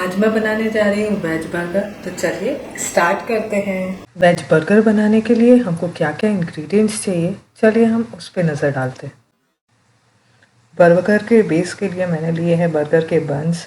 आज मैं बनाने जा रही हूँ वेज बर्गर। तो चलिए स्टार्ट करते हैं। वेज बर्गर बनाने के लिए हमको क्या क्या इंग्रेडिएंट्स चाहिए? चलिए हम उस पर नज़र डालते हैं। बर्गर के बेस के लिए मैंने लिए हैं बर्गर के बंस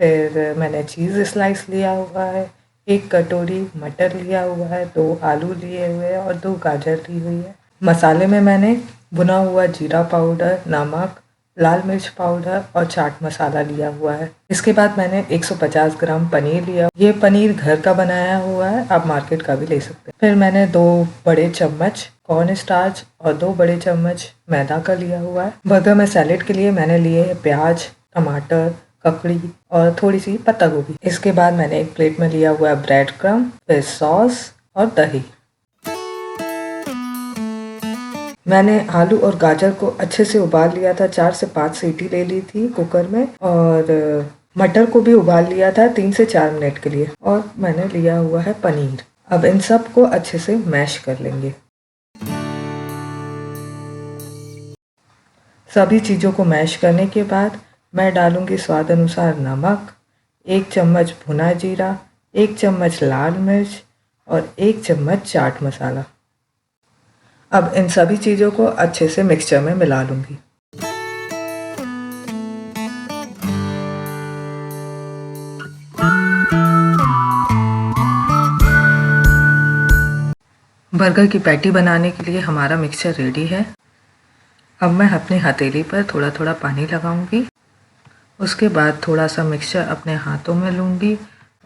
फिर मैंने चीज़ स्लाइस लिया हुआ है, एक कटोरी मटर लिया हुआ है, दो आलू लिए हुए हैं और दो गाजर ली हुई है। मसाले में मैंने भुना हुआ जीरा पाउडर, नमक लाल मिर्च पाउडर और चाट मसाला लिया हुआ है। इसके बाद मैंने 150 ग्राम पनीर लिया। ये पनीर घर का बनाया हुआ है, आप मार्केट का भी ले सकते हैं। फिर मैंने दो बड़े चम्मच कॉर्न स्टार्च और दो बड़े चम्मच मैदा का लिया हुआ है। बर्गर में सैलेड के लिए मैंने लिए प्याज, टमाटर, ककड़ी और थोड़ी सी पत्ता गोभी इसके बाद मैंने एक प्लेट में लिया हुआ है ब्रेड क्रम, फिर सॉस और दही। मैंने आलू और गाजर को अच्छे से उबाल लिया था। चार से पाँच सीटी ले ली थी कुकर में और मटर को भी उबाल लिया था तीन से चार मिनट के लिए और मैंने लिया हुआ है पनीर। अब इन सबको अच्छे से मैश कर लेंगे। सभी चीज़ों को मैश करने के बाद मैं डालूँगी स्वाद अनुसार नमक, एक चम्मच भुना जीरा, एक चम्मच लाल मिर्च और एक चम्मच चाट मसाला। अब इन सभी चीज़ों को अच्छे से मिक्सचर में मिला लूँगी। बर्गर की पैटी बनाने के लिए हमारा मिक्सचर रेडी है। अब मैं अपनी हथेली पर थोड़ा थोड़ा पानी लगाऊँगी। उसके बाद थोड़ा सा मिक्सचर अपने हाथों में लूँगी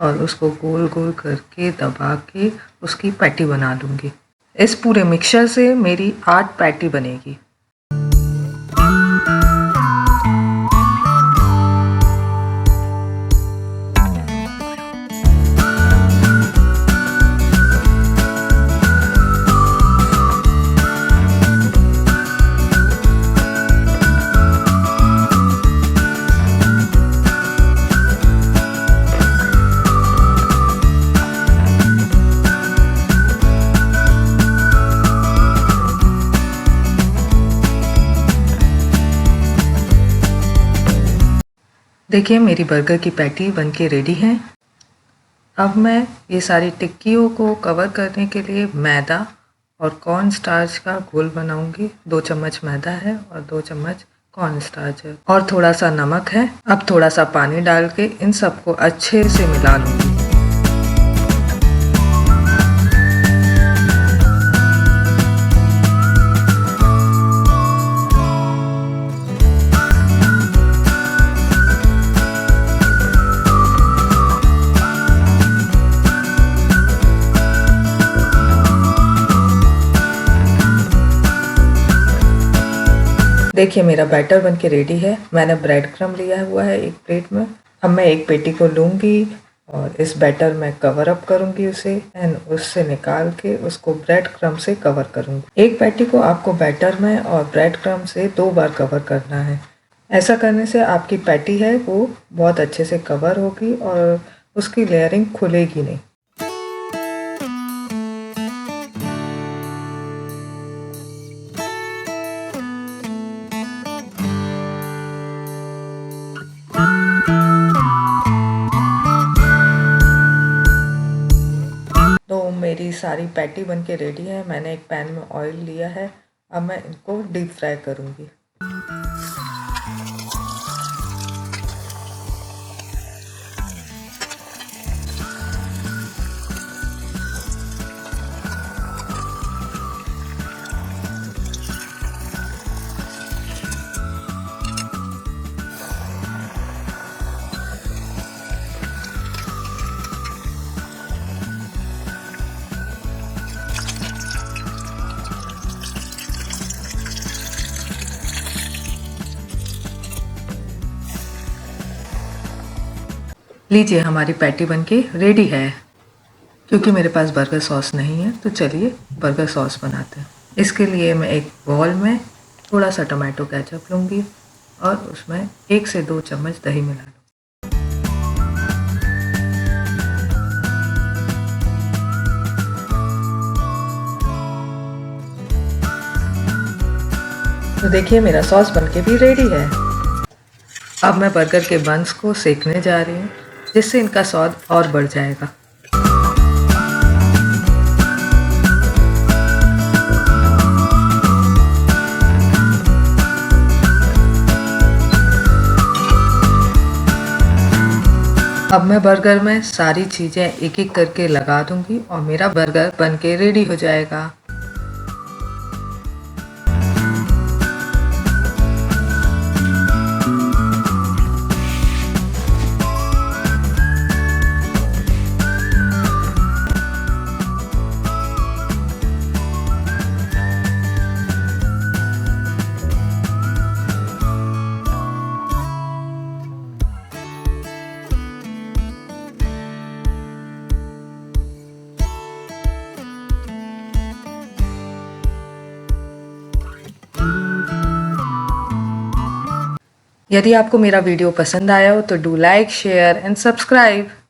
और उसको गोल गोल करके दबा के उसकी पैटी बना लूँगी। इस पूरे मिक्सचर से मेरी आठ पैटी बनेगी। देखिए, मेरी बर्गर की पैटी बन के रेडी है। अब मैं ये सारी टिक्कियों को कवर करने के लिए मैदा और कॉर्न स्टार्च का घोल बनाऊँगी। दो चम्मच मैदा है और दो चम्मच कॉर्न स्टार्च है। और थोड़ा सा नमक है। अब थोड़ा सा पानी डाल के इन सबको अच्छे से मिला लूँगी। देखिए, मेरा बैटर बन के रेडी है। मैंने ब्रेड क्रम लिया हुआ है एक प्लेट में। अब मैं एक पेटी को लूँगी और इस बैटर में कवर अप करूँगी उसे एंड उससे निकाल के उसको ब्रेड क्रम से कवर करूँगी। एक पैटी को आपको बैटर में और ब्रेड क्रम से दो बार कवर करना है। ऐसा करने से आपकी पैटी है, वो बहुत अच्छे से कवर होगी और उसकी लेयरिंग खुलेगी नहीं। मेरी सारी पैटी बन के रेडी है। मैंने एक पैन में ऑयल लिया है। अब मैं इनको डीप फ्राई करूँगी। लीजिए, हमारी पैटी बन के रेडी है। क्योंकि मेरे पास बर्गर सॉस नहीं है तो चलिए बर्गर सॉस बनाते हैं। इसके लिए मैं एक बॉल में थोड़ा सा टमाटो केचप लूँगी और उसमें एक से दो चम्मच दही मिला लूँ तो देखिए, मेरा सॉस बनके भी रेडी है। अब मैं बर्गर के बंस को सेकने जा रही हूँ। जिससे इनका स्वाद और बढ़ जाएगा। अब मैं बर्गर में सारी चीज़ें एक एक करके लगा दूँगी और मेरा बर्गर बन के रेडी हो जाएगा। यदि आपको मेरा वीडियो पसंद आया हो तो do like share and subscribe.